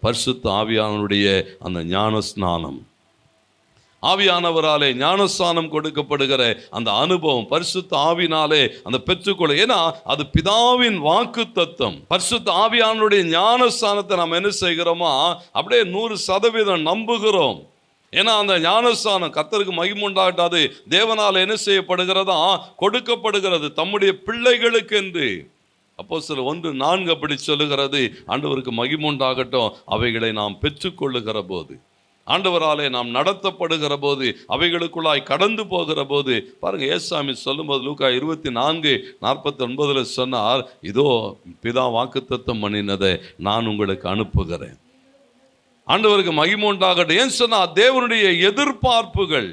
பரிசுத்த ஆவியானுடைய அந்த ஞான ஸ்நானம் ஆவியானவராலே ஞானஸ்தானம் கொடுக்கப்படுகிற அந்த அனுபவம் பரிசுத்த ஆவினாலே அந்த பெற்றுக்கொள்ள ஏன்னா அது பிதாவின் வாக்கு தத்துவம் பரிசுத்த ஆவியானுடைய ஞானஸ்தானத்தை நாம் என்ன செய்கிறோமா? அப்படியே நூறு சதவீதம் நம்புகிறோம். ஏன்னா அந்த ஞானஸ்தானம் கத்தருக்கு மகிமுண்டாட்டாது தேவனால் என்ன செய்யப்படுகிறதா? கொடுக்கப்படுகிறது தம்முடைய பிள்ளைகளுக்கு என்று அப்போ சில ஒன்று நான்கு அப்படி சொல்லுகிறது. ஆண்டவருக்கு மகிமுண்டாகட்டும் அவைகளை நாம் பெற்றுக்கொள்ளுகிற போது ஆண்டவராலே நாம் நடத்தப்படுகிற போது அவைகளுக்குள்ளாய் கடந்து போகிற போது பாருங்க ஏசாமி சொல்லும்போது லூக்கா இருபத்தி நான்கு நாற்பத்தி ஒன்பதில் சொன்னார் இதோ பிதா வாக்குத்தத்தம் பண்ணினதை நான் உங்களுக்கு அனுப்புகிறேன். ஆண்டவருக்கு மகிமுண்டாகட்டும் ஏன் சொன்னா தேவனுடைய எதிர்பார்ப்புகள்.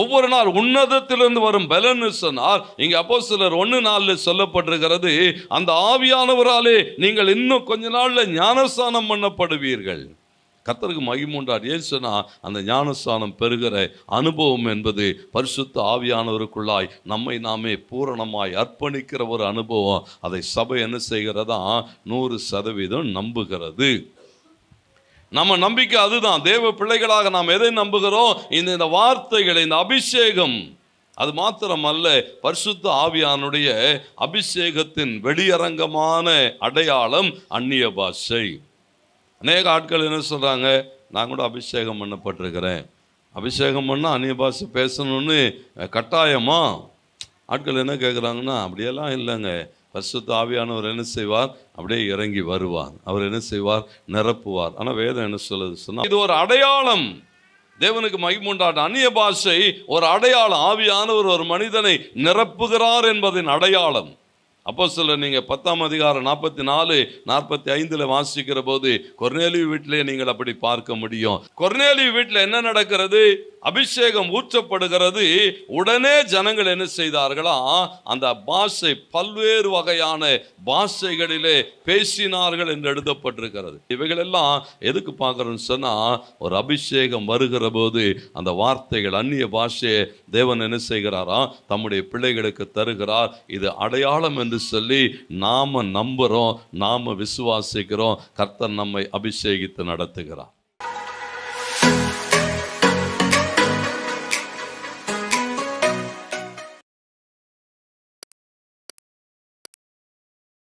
ஒவ்வொரு நாள் உன்னதத்திலிருந்து வரும் பலன்னு சொன்னார். இங்க அப்போ சிலர் ஒன்று நாளில் சொல்லப்பட்டிருக்கிறது அந்த ஆவியானவராலே நீங்கள் இன்னும் கொஞ்ச நாளில் ஞானஸ்தானம் பண்ணப்படுவீர்கள். கத்தருக்கு மகிமுண்டார் ஏன் சொன்னால் அந்த ஞானஸ்தானம் பெறுகிற அனுபவம் என்பது பரிசுத்த ஆவியானவருக்குள்ளாய் நம்மை நாமே பூரணமாய் அர்ப்பணிக்கிற ஒரு அனுபவம். அதை சபை என்ன செய்கிறதா? நூறு சதவீதம் நம்புகிறது. நம்ம நம்பிக்கை அதுதான். தேவ பிள்ளைகளாக நாம் எதை நம்புகிறோம்? இந்த இந்த வார்த்தைகளை இந்த அபிஷேகம். அது மாத்திரமல்ல பரிசுத்த ஆவியானுடைய அபிஷேகத்தின் வெளியரங்கமான அடையாளம் அந்நிய பாஷை. அநேக ஆட்கள் என்ன சொல்கிறாங்க நான் கூட அபிஷேகம் பண்ணப்பட்டிருக்கிறேன். அபிஷேகம் பண்ணால் அந்நிய பாஷை பேசணும்னு கட்டாயமா? ஆட்கள் என்ன கேட்குறாங்கன்னா அப்படியெல்லாம் இல்லைங்க. பரிசுத்த ஆவியானவர் என்ன செய்வார்? அப்படியே இறங்கி வருவார். அவர் என்ன செய்வார்? நிரப்புவார். ஆனால் வேதம் என்ன சொல்லுது? சொன்னால் இது ஒரு அடையாளம். தேவனுக்கு மகிமுண்டாட்ட அந்நிய பாஷை ஒரு அடையாளம். ஆவியானவர் ஒரு மனிதனை நிரப்புகிறார் என்பதின் அடையாளம். அப்போ சில நீங்கள் பத்தாம் அதிகாரம் நாற்பத்தி நாலு நாற்பத்தி ஐந்தில் வாசிக்கிற போது கொர்நேலி வீட்டிலே நீங்கள் அப்படி பார்க்க முடியும். கொர்நேலி வீட்டில் என்ன நடக்கிறது? அபிஷேகம் ஊற்றப்படுகிறது. உடனே ஜனங்கள் என்ன செய்தார்களா? அந்த பாஷை பல்வேறு வகையான பாஷைகளிலே பேசினார்கள் என்று எழுதப்பட்டிருக்கிறது. இவைகளெல்லாம் எதுக்கு பார்க்குறோன்னு சொன்னால் ஒரு அபிஷேகம் வருகிற போது அந்த வார்த்தைகள் அந்நிய பாஷையை தேவன் என்ன செய்கிறாரா? தம்முடைய பிள்ளைகளுக்கு தருகிறார். இது அடையாளம் என்று சொல்லி நாம நம்புகிறோம் நாம் விசுவாசிக்கிறோம். கர்த்தர் நம்மை அபிஷேகித்து நடத்துகிறார்.